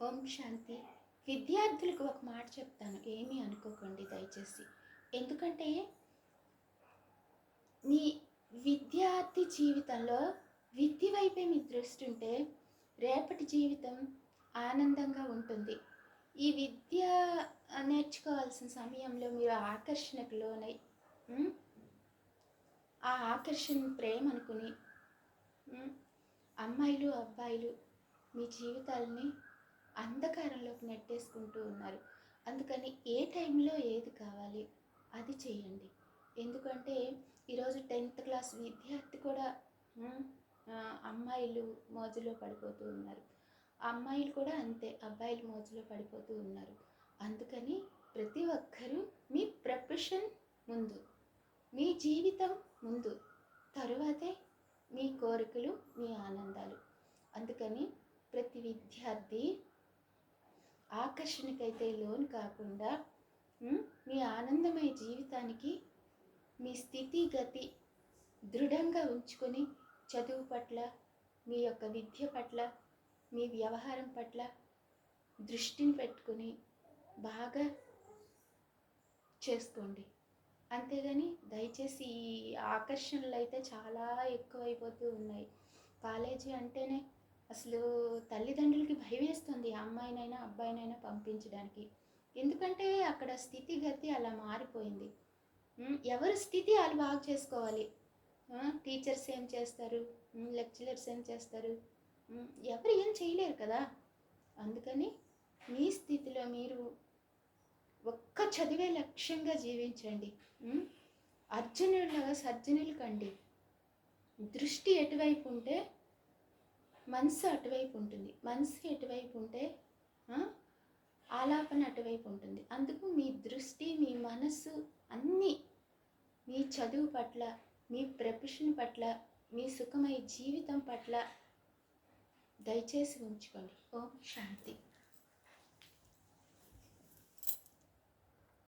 ఓం శాంతి. విద్యార్థులకు ఒక మాట చెప్తాను. ఏమీ అనుకోకండి దయచేసి. ఎందుకంటే నీ విద్యార్థి జీవితంలో విద్య వైపే మీ దృష్టి ఉంటే రేపటి జీవితం ఆనందంగా ఉంటుంది. ఈ విద్య నేర్చుకోవాల్సిన సమయంలో మీరు ఆకర్షణకు లోనై ఆ ఆకర్షణ ప్రేమ అనుకుని అమ్మాయిలు అబ్బాయిలు మీ జీవితాలని అంధకారంలోకి నెట్టేసుకుంటూ ఉన్నారు. అందుకని ఏ టైంలో ఏది కావాలి అది చేయండి. ఎందుకంటే ఈరోజు టెన్త్ క్లాస్ విద్యార్థి కూడా అమ్మాయిలు మోజులో పడిపోతూ ఉన్నారు. అమ్మాయిలు కూడా అంతే అబ్బాయిలు మోజులో పడిపోతూ ఉన్నారు. అందుకని ప్రతి ఒక్కరూ మీ ప్రొఫెషన్ ముందు మీ జీవితం ముందు తరువాతే మీ కోరికలు మీ ఆనందాలు. అందుకని ప్రతి విద్యార్థి ఆకర్షణకైతే లోన్ కాకుండా మీ ఆనందమయ జీవితానికి మీ స్థితి గతి దృఢంగా ఉంచుకొని చదువు పట్ల మీ యొక్క విద్య పట్ల మీ వ్యవహారం పట్ల దృష్టిని పెట్టుకుని బాగా చేసుకోండి. అంతేగాని దయచేసి ఈ ఆకర్షణలు అయితే చాలా ఎక్కువైపోతూ ఉన్నాయి. కాలేజీ అంటేనే అసలు తల్లిదండ్రులకి భయం వేస్తుంది అమ్మాయినైనా అబ్బాయినైనా పంపించడానికి. ఎందుకంటే అక్కడ స్థితిగతి అలా మారిపోయింది. ఎవరి స్థితి వాళ్ళు బాగా చేసుకోవాలి? టీచర్స్ ఏం చేస్తారు? లెక్చరర్స్ ఏం చేస్తారు? ఎవరు ఏం చేయలేరు కదా? అందుకని మీ స్థితిలో మీరు ఒక్క చదివే లక్ష్యంగా జీవించండి. ఉమ్, అర్జునులాగా సర్జనులు కండి. దృష్టి ఎటువైపు ఉంటే మనసు అటువైపు ఉంటుంది. మనసు ఎటువైపు ఉంటే ఆలాపన అటువైపు ఉంటుంది. అందుకు మీ దృష్టి మీ మనసు అన్నీ మీ చదువు పట్ల మీ ప్రొఫెషన్ పట్ల మీ సుఖమయ జీవితం పట్ల దయచేసి ఉంచుకోండి. ఓం శాంతి.